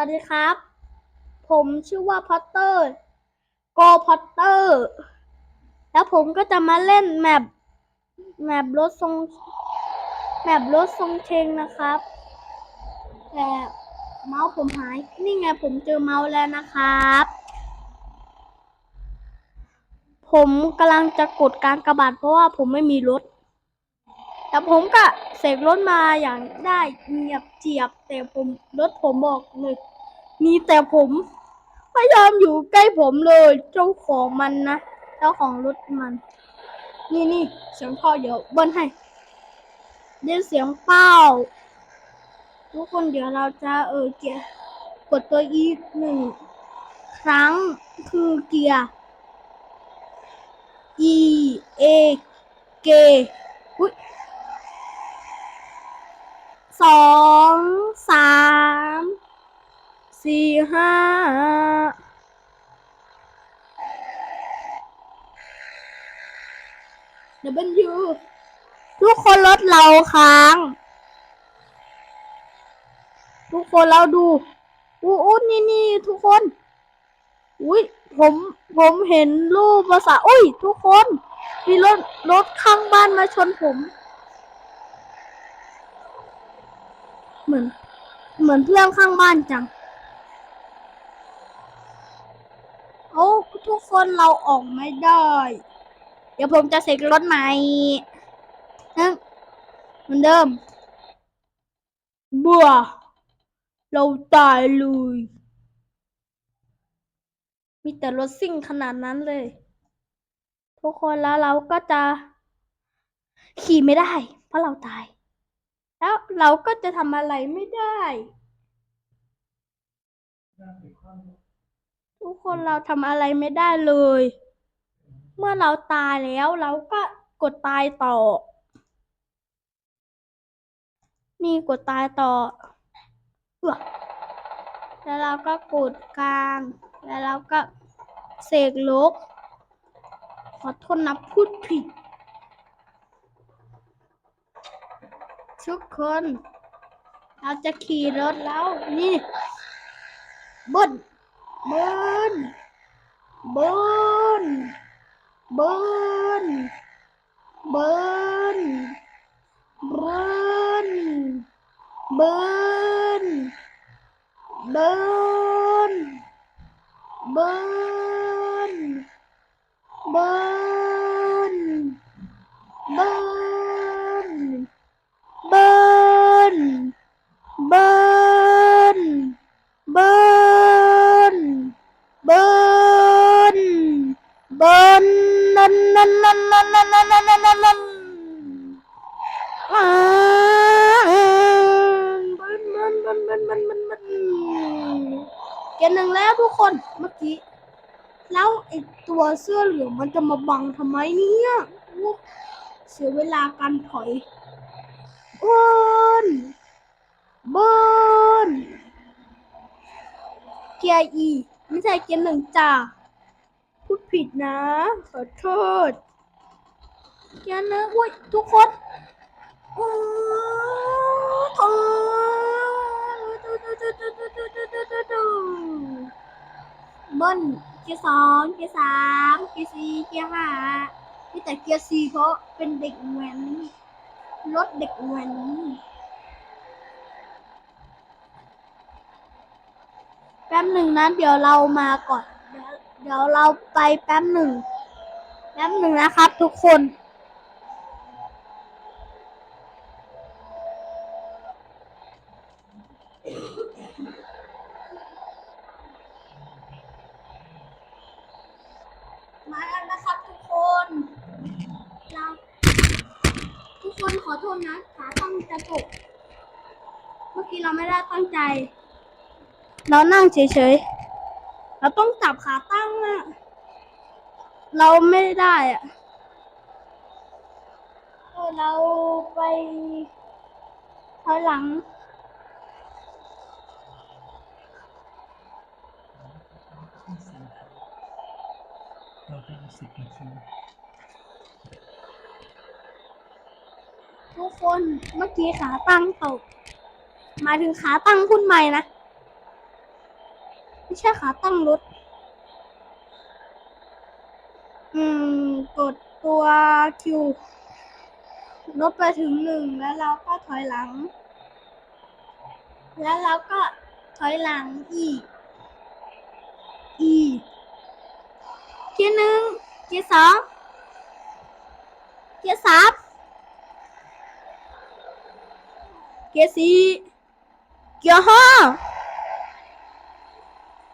วัสดีครับ ผมชื่อว่าพอตเตอร์โกพอตเตอร์ แล้วผมก็จะมาเล่นแมปแมปรถทรงแมปรถทรงเชงนะครับ แต่เมาส์ผมหาย นี่ไงผมเจอเมาส์แล้วนะครับ ผมกำลังจะกดการกระบาดเพราะว่าผมไม่มีรถ แต่ผมก็เสกรถมาอย่างได้เงียบเจียบ แต่ผมรถผมบอกเลย มีแต่ผมพยายามอยู่ใกล้ผมเลย เจ้าของมันนะ เจ้าของรถมัน นี่นี่เสียงพ่อเดี๋ยวเบิ้ลให้เดี๋ยวเสียงเป้า ทุกคนเดี๋ยวเราจะเออเกียร์กดตัวอีกหนึ่งครั้งคือเกียร์ E A G อุ้ยสองสาม สี่ห้าเดี๋ยวเป็นยูทุกคนรถเราค้าง ทุกคนเราดูอู้อู้นี่นี่ทุกคน อุ้ยผมผมเห็นรูปภาษาอุ้ย ทุกคน มีรถรถข้างบ้านมาชนผม เหมือน เหมือนเพื่อนข้างบ้านจัง โอ้ทุกคนเราออกไม่ได้ เดี๋ยวผมจะเสกรถใหม่นึงเหมือนเดิมเบื่อเราตายเลยมีแต่รถซิ่งขนาดนั้นเลย ทุกคนแล้วเราก็จะ ขี่ไม่ได้ เพราะเราตาย แล้วเราก็จะทำอะไรไม่ได้ ทุกคนเราทำอะไรไม่ได้เลย เมื่อเราตายแล้วเราก็กดตายต่อ นี่กดตายต่อแล้วเราก็กดกลาง แล้วเราก็เสกลก ขอโทษนะพูดผิด ทุกคน เราจะขี่รถแล้ว นี่บน บนบนบนบนบนบนบนบนบนบน ตัวเสื้อเหลืองมันจะมาบังทำไมเนี่ยโอ้เสียเวลาการถอยเบนเบนเกียร์อีไม่ใช่เกียร์หนึ่งจ้าพูดผิดนะ ขอโทษเกียร์นึ่งอุ้ยทุกคนโอ้โอ้เบิ้ลเกียร์สองเกียร์สามเกียร์สี่เกียร์ห้าที่แต่เกียร์สี่เพราะเป็นเด็กแว้นรถเด็กแว้นแป๊บหนึ่งนะเดี๋ยวเรามาก่อน เดี๋ยวเราไปแป๊บหนึ่งแป๊บหนึ่งนะครับทุกคน มาแล้วนะครับทุกคนเราทุกคนขอโทษนะขาตั้งจะตกเมื่อกี้เราไม่ได้ตั้งใจ เรานั่งเฉยๆ เราต้องจับขาตั้งอะเราไม่ได้อะเออเราไปถอยหลัง เราได้สิบนาที ทุกคนเมื่อกี้ขาตั้งตกหมายถึงขาตั้งพุ่นใหม่นะ ไม่ใช่ขาตั้งรถ อืม กดตัวคิวลบไปถึงหนึ่งแล้วเราก็ถอยหลัง แล้วเราก็ถอยหลังอีกอีก เกียร์หนึ่งเกียร์สองเกียร์สามเกียร์สี่เกียร์ห้า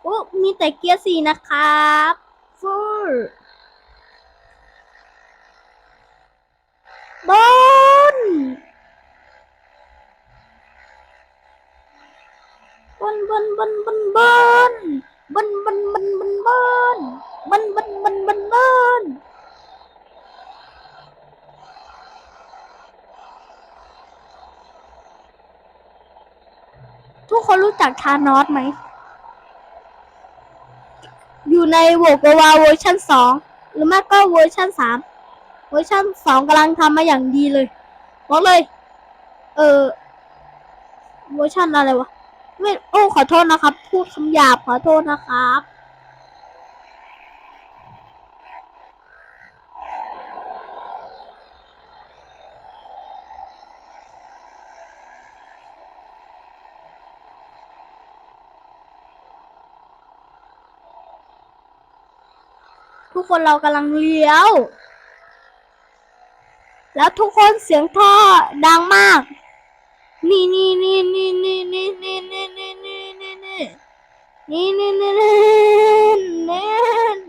โอ้มีแต่เกียร์สี่นะครับฟูบนบนบนบนบนบนบน คนรู้จักทานอสไหม อยู่ในโวกวาเวอร์ชันสองหรือไม่ก็เวอร์ชันสามเวอร์ชันสองกำลังทำมาอย่างดีเลยบอกเลย เออเวอร์ชันอะไรวะไม่โอ้ขอโทษนะครับ พูดคำหยาบขอโทษนะครับ ทุกคนเรากำลังเลี้ยว แล้วทุกคนเสียงท่อดังมาก นี่นี่นี่นี่นี่นี่นี่นี่นี่นี่นี่นี่นี่นี่นี่นี่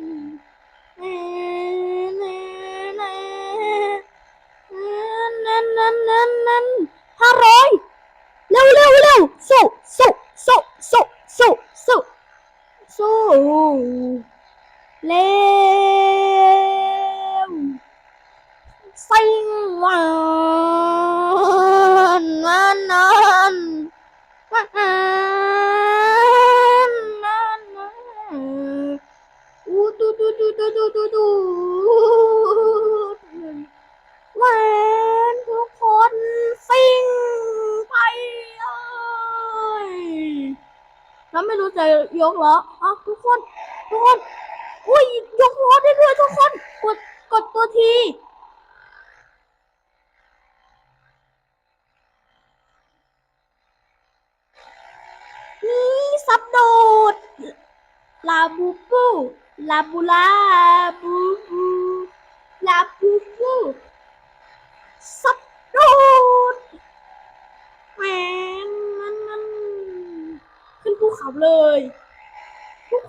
ยกล้ออะทุกคน ทุกคน อุ้ยยกล้อได้ด้วยทุกคน กด กดตัวที นี่ซับโดด ลาบูบูลาบูลาบูบูลาบูบูซับโดดแหมนั่นนั่นขึ้นภูเขาเลย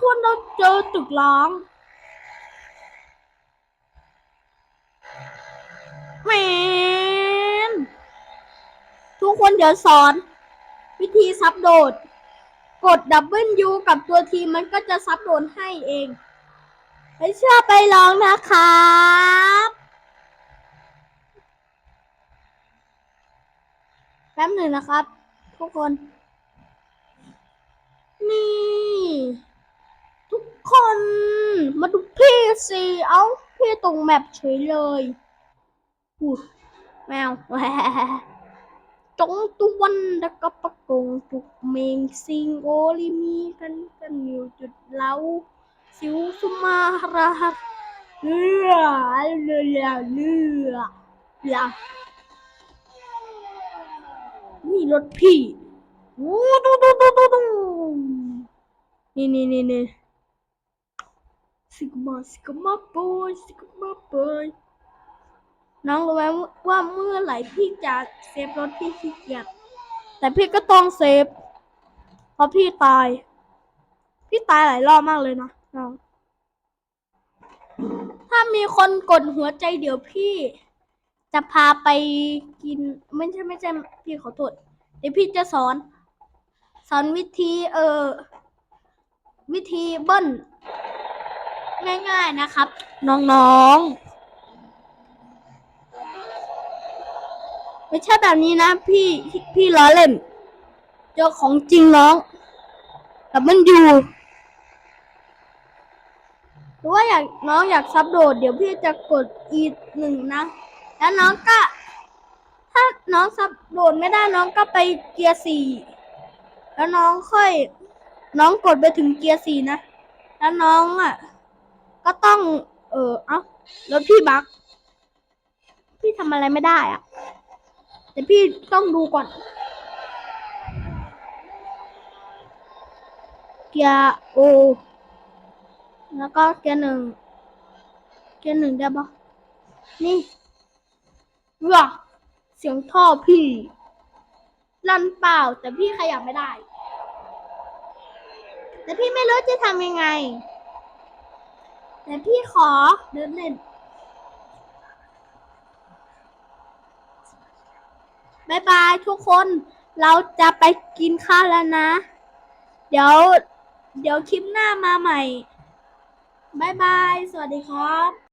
คนเราเจอตึกล้าง แมน ทุกคนเดี๋ยวสอน วิธีซับโดด กดดับเบิลยูกับตัวทีมันก็จะซับโดนให้เองไม่เชื่อไปลองนะครับแป๊บหนึ่งนะครับ ทุกคน นี่ คน มาดูพี่สิเอาพี่ตรงแมปเฉยเลยอู้แมวแหวจงตุวันตะกะปะกงตุกเมงซิงโอลิมีกันกันอยู่จุดเล้าสิวสุมาราเรือเรือเรือเรือเรือนี่รถพี่วู้ดูดูดูดูดูนี่นี่นี่นี่ สิกมาสิกมาบอยสิกมาบอยน้องรู้ไหมว่าเมื่อไหร่พี่จะเซฟรถพี่ขี้เกียจแต่พี่ก็ต้องเซฟเพราะพี่ตาย พี่ตายหลายรอบมากเลยนะน้องถ้ามีคนกดหัวใจเดี๋ยวพี่ จะพาไปกิน ไม่ใช่ไม่ใช่พี่ขอโทษเดี๋ยวพี่จะสอน สอนวิธีเออ วิธีเบิ้ล ง่ายๆนะครับ น้องๆ ไม่ใช่แบบนี้นะ พี่พี่ล้อเล่นเจอของจริงน้องแต่มันอยู่หรือว่าอยากน้องอยากซับโดด เดี๋ยวพี่จะกดอีหนึ่งนะ แล้วน้องก็ ถ้าน้องซับโดดไม่ได้น้องก็ไปเกียร์สี่แล้วน้องค่อย น้องกดไปถึงเกียร์สี่นะ แล้วน้องอะ ก็ต้อง เออเอ้ารถพี่บักพี่ทำอะไรไม่ได้อะแต่พี่ต้องดูก่อน เกียร์โอ แล้วก็เกียร์หนึ่ง เกียร์หนึ่งได้ปะนี่ว้าเสียงท่อพี่ ลั่นเปล่า แต่พี่ขยับไม่ได้ แต่พี่ไม่รู้จะทำยังไง แต่พี่ขอเดินเล่นบายบายทุกคนเราจะไปกินข้าวแล้วนะ เดี๋ยว เดี๋ยวคลิปหน้ามาใหม่บายบาย สวัสดีครับ